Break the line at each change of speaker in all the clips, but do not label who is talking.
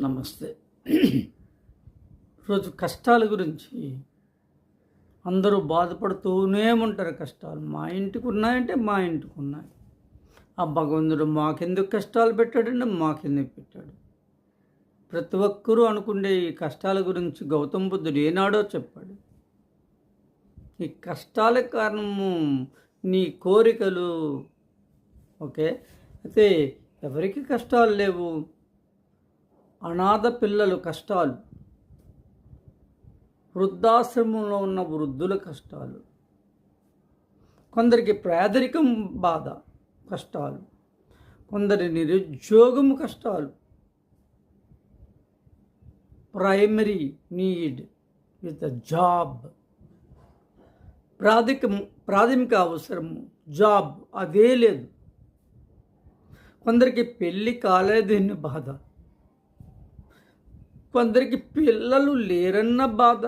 నమస్తే. రోజు కష్టాల గురించి అందరూ బాధపడుతూనే ఉంటారు కష్టాలు. మా ఇంటికి ఉన్నాయంటే మా ఇంటికి ఉన్నాయి. ఆ భగవంతుడు మాకెందుకు కష్టాలు పెట్టాడంటే మాకెందుకు పెట్టాడు? ప్రతి ఒక్కరూ అనుకునే ఈ కష్టాల గురించి గౌతమ బుద్ధుడు ఏనాడో చెప్పాడు. ఈ కష్టాల కారణము నీ కోరికలు ఓకే? అయితే ఎవరికి కష్టాలు లేవు? అనాథ పిల్లలు కష్టాలు వృద్ధాశ్రమంలో ఉన్న వృద్ధుల కష్టాలు కొందరికి పేదరికం బాధ కష్టాలు కొందరి నిరుద్యోగం కష్టాలు. ప్రైమరీ నీడ్ విత్ జాబ్ ప్రాథమిక ప్రాథమిక అవసరము జాబ్ అదే లేదు. కొందరికి పెళ్ళి కాలేదని బాధ. కొందరికి పిల్లలు లేరన్న బాధ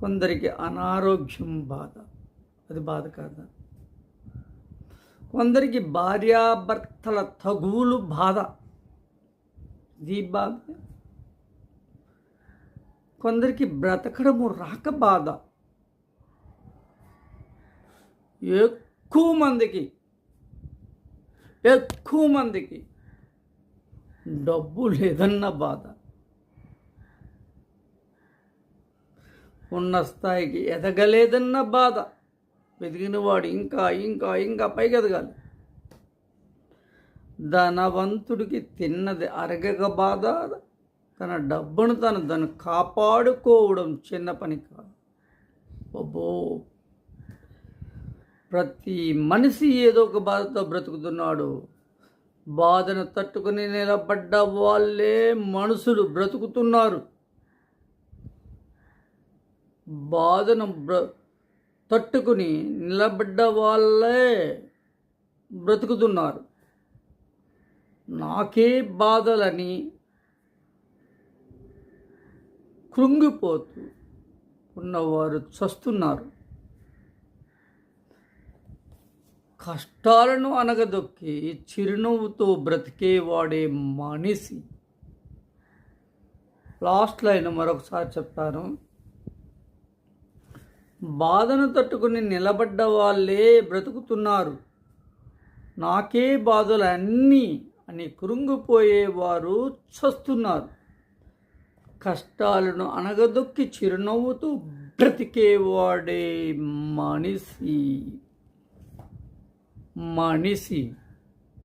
కొందరికి అనారోగ్యం బాధ. అది బాధ కాదా. కొందరికి భార్యాభర్తల తగువులు బాధ. ఇది బాధ. కొందరికి బ్రతకడము రాక బాధ. ఎక్కువ మందికి ఎక్కువ మందికి డబ్బు లేదన్న బాధ. ఉన్న స్థాయికి ఎదగలేదన్న బాధ. ఎదిగినవాడు ఇంకా ఇంకా ఇంకా పైకి ఎదగాలి. ధనవంతుడికి తిన్నది అరగక బాధ. తన డబ్బును తను తను కాపాడుకోవడం చిన్న పని కాదు. అబ్బో! ప్రతి మనిషి ఏదో ఒక బాధతో బ్రతుకుతున్నాడు. బాధను తట్టుకుని నిలబడ్డ వాళ్ళే మనుషులు బ్రతుకుతున్నారు. బాధను బ్ర తట్టుకుని నిలబడ్డ వాళ్ళే బ్రతుకుతున్నారు. నాకే బాధలని కృంగిపోతూ ఉన్నవారు చస్తున్నారు. కష్టాలను అనగదొక్కి చిరునవ్వుతో బ్రతికేవాడే మనిషి లాస్ట్ లైన్ మరొకసారి చెప్తాను. బాధను తట్టుకుని నిలబడ్డ వాళ్ళే బ్రతుకుతున్నారు. నాకే బాధలు అన్నీ అని కృంగిపోయేవారు చస్తున్నారు. కష్టాలను అనగదొక్కి చిరునవ్వుతూ బ్రతికేవాడే మనిషి మనిషి